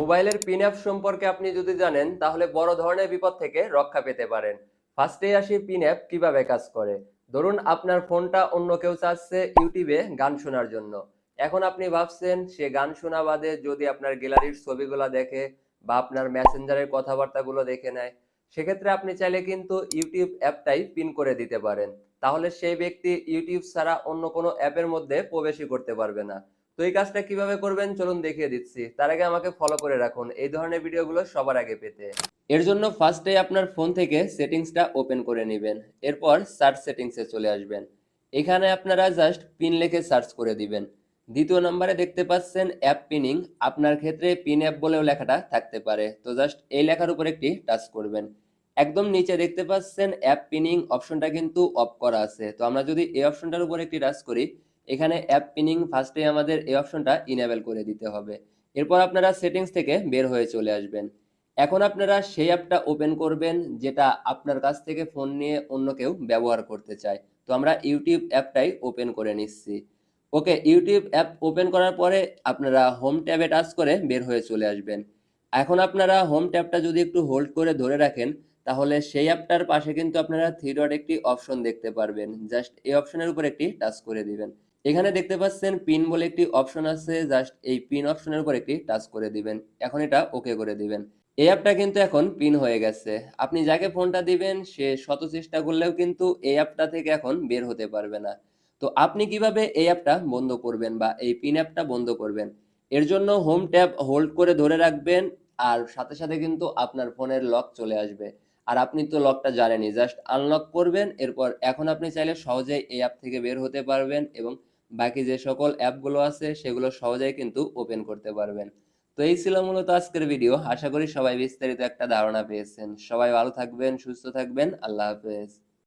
মোবাইলের pin app সম্পর্কে আপনি যদি জানেন, তাহলে বড় ধরনের বিপদ থেকে রক্ষা পেতে পারেন। ফার্স্টেই আসি পিন অ্যাপ কীভাবে কাজ করে? ধরুন আপনার ফোনটা অন্য কেউ চাচ্ছে ইউটিউবে গান শোনার জন্য। এখন আপনি ভাবছেন, সে গান শোনা বাদে যদি আপনার গ্যালারির ছবিগুলো দেখে বা আপনার মেসেঞ্জারের কথাবার্তাগুলো দেখে নেয়, সেক্ষেত্রে আপনি চাইলে কিন্তু ইউটিউব অ্যাপটাই পিন করে দিতে পারেন। তাহলে সেই ব্যক্তি ইউটিউব ছাড়া অন্য কোনো অ্যাপের মধ্যে প্রবেশই করতে পারবে না। তো এই কাজটা কীভাবে করবেন? চলুন দেখিয়ে দিচ্ছি। তার আগে আমাকে ফলো করে রাখুন। এই ধরনের ভিডিওগুলো সবার আগে পেতে। এর জন্য ফার্স্টে আপনার ফোন থেকে সেটিংসটা ওপেন করে নেবেন। এরপর সার্চ সেটিংসে চলে আসবেন। এখানে আপনারা জাস্ট পিন লিখে সার্চ করে দিবেন। দ্বিতীয় নম্বরে দেখতে পাচ্ছেন অ্যাপ পিনিং আপনার ক্ষেত্রে পিন অ্যাপ বলেও লেখাটা থাকতে পারে। তো জাস্ট এই লেখার উপর একটি টাচ করবেন। একদম নিচে দেখতে পাচ্ছেন অ্যাপ পিনিং অপশনটা কিন্তু অফ করা আছে। তো আমরা যদি এই অপশনটার উপর একটি টাচ করি এখানে অ্যাপ পিনিং ফার্স্টে আমাদের এই অপশনটা ইনেবল করে দিতে হবে। এরপর আপনারা সেটিংস থেকে বের হয়ে চলে আসবেন। এখন আপনারা সেই অ্যাপটা ওপেন করবেন, যেটা আপনার কাছ থেকে ফোন নিয়ে অন্য কেউ ব্যবহার করতে চায়। তো আমরা ইউটিউব অ্যাপটাই ওপেন করে নিচ্ছি। ওকে ইউটিউব অ্যাপ ওপেন করার পরে আপনারা হোম ট্যাবে টাচ করে বের হয়ে চলে আসবেন। এখন আপনারা হোম ট্যাবটা যদি একটু হোল্ড করে ধরে রাখেন, তাহলে সেই অ্যাপটার পাশে কিন্তু আপনারা থ্রি ডট একটি অপশন দেখতে পারবেন। জাস্ট এই অপশনের উপর একটি টাচ করে দিবেন। এখানে দেখতে পাচ্ছেন পিন বলে একটি অপশন আছে জাস্ট এই পিন অপশনের উপর একটি টাচ করে দিবেন। এখন এটা ওকে করে দিবেন। এই অ্যাপটা কিন্তু এখন পিন হয়ে গেছে। আপনি যাকে ফোনটা দিবেন, সে শত চেষ্টা করলেও কিন্তু এই অ্যাপটা থেকে এখন বের হতে পারবে না। তো আপনি কীভাবে এই অ্যাপটা বন্ধ করবেন বা এই পিন অ্যাপটা বন্ধ করবেন? এর জন্য হোম ট্যাব হোল্ড করে ধরে রাখবেন আর সাথে সাথে কিন্তু আপনার ফোনের লক চলে আসবে। আর আপনি তো লকটা জানেনই জাস্ট আনলক করবেন, এরপর এখন আপনি চাইলে সহজেই এই অ্যাপ থেকে বের হতে পারবেন এবং বাকি যে সকল অ্যাপগুলো আছে, সেগুলো সহজেই কিন্তু ওপেন করতে পারবেন। তো এই ছিল মূলত আজকের ভিডিও আশা করি সবাই বিস্তারিত একটা ধারণা পেয়েছেন। সবাই ভালো থাকবেন, সুস্থ থাকবেন। আল্লাহ হাফেজ।